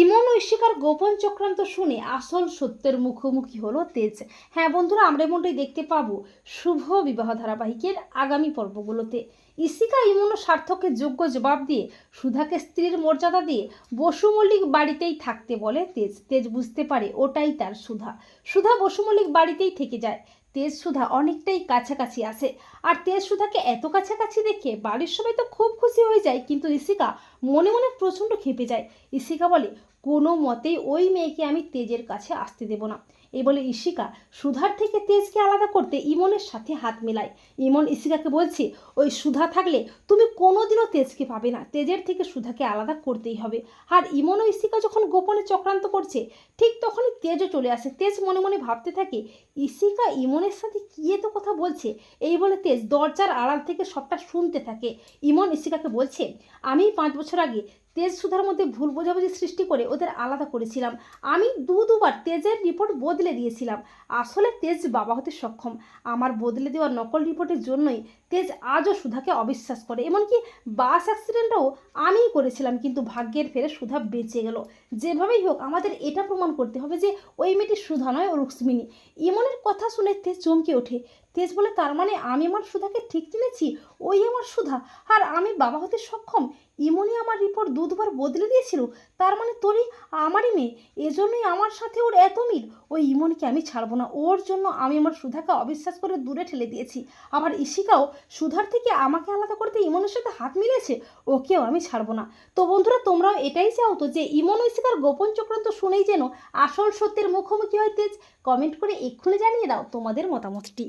ইমন ঐশিকার গোপন চক্রান্ত শুনে আসল সত্যের মুখোমুখি হলো তেজ। হ্যাঁ বন্ধুরা, আমরা এমনটাই দেখতে পাবো শুভ বিবাহ ধারাবাহিকের আগামী পর্বগুলোতে। ইশিকা ইমন ও সার্থকের যোগ্য জবাব দিয়ে সুধাকে স্ত্রীর মর্যাদা দিয়ে বসু মল্লিক বাড়িতেই থাকতে বলে তেজ। তেজ বুঝতে পারে ওটাই তার সুধা। সুধা বসু মল্লিক বাড়িতেই থেকে যায়। তেজ সুধা অনেকটাই কাছাকাছি আসে আর তেজ সুধাকে এত কাছাকাছি দেখে বাড়ির সবাই তো খুব খুশি হয়ে যায়, কিন্তু ইশিকা মনে মনে প্রচণ্ড খেপে যায়। ইশিকা বলে, কোনো মতেই ওই মেয়েকে আমি তেজের কাছে আসতে দেব না। এই বলে ইশিকা সুধার থেকে তেজকে আলাদা করতে ইমনের সাথে হাত মেলায়। ইমন ইশিকাকে বলছে, ওই সুধা থাকলে তুমি কোনোদিনও তেজকে পাবে না। তেজের থেকে সুধাকে আলাদা করতেই হবে। আর ইমন ও ইশিকা যখন গোপনে চক্রান্ত করছে, ঠিক তখনই তেজও চলে আসে। তেজ মনে মনে ভাবতে থাকে, ইশিকা ইমনের সাথে কী এত কথা বলছে? এই বলে তেজ দরজার আড়াল থেকে সবটা শুনতে থাকে। ইমন ইশিকাকে বলছে, আমি পাঁচ বছর ಗೋಚರಾಗಿ তেজ সুধার মধ্যে ভুল বোঝাবুঝি সৃষ্টি করে ওদের আলাদা করেছিলাম। আমি দু দুবার তেজের রিপোর্ট বদলে দিয়েছিলাম। আসলে তেজ বাবা হতে সক্ষম। আমার বদলে দেওয়া নকল রিপোর্টের জন্যই তেজ আজও সুধাকে অবিশ্বাস করে। এমনকি বাস অ্যাক্সিডেন্টও আমিই করেছিলাম, কিন্তু ভাগ্যের ফেরে সুধা বেঁচে গেল। যেভাবেই হোক, আমাদের এটা প্রমাণ করতে হবে যে ওই মেয়েটি সুধা নয় ও রুক্মিণী। ইমনের কথা শুনে তেজ চমকে ওঠে। তেজ বলে, তার মানে আমি আমার সুধাকে ঠিক চিনেছি? ওই আমার সুধা? আর আমি বাবা হতে সক্ষম? ইমনই আমার রিপোর্ট দু দুবার বদলে দিয়েছিল। তার মানে তোরই আমারই মেয়ে। এজন্যই আমার সাথে ওর এত মিল। ওই ইমনকে আমি ছাড়বো না। ওর জন্য আমি আমার সুধাকে অবিশ্বাস করে দূরে ঠেলে দিয়েছি। আবার ইশিকাও সুধার থেকে আমাকে আলাদা করতে ইমনের সাথে হাত মিলিয়েছে। ওকেও আমি ছাড়বো না। তো বন্ধুরা, তোমরাও এটাই চাও তো যে ইমন ও ইশিকার গোপন চক্রান্ত শুনেই যেন আসল সত্যের মুখোমুখি হয় তেজ? কমেন্ট করে এক্ষুনি জানিয়ে দাও তোমাদের মতামতটি।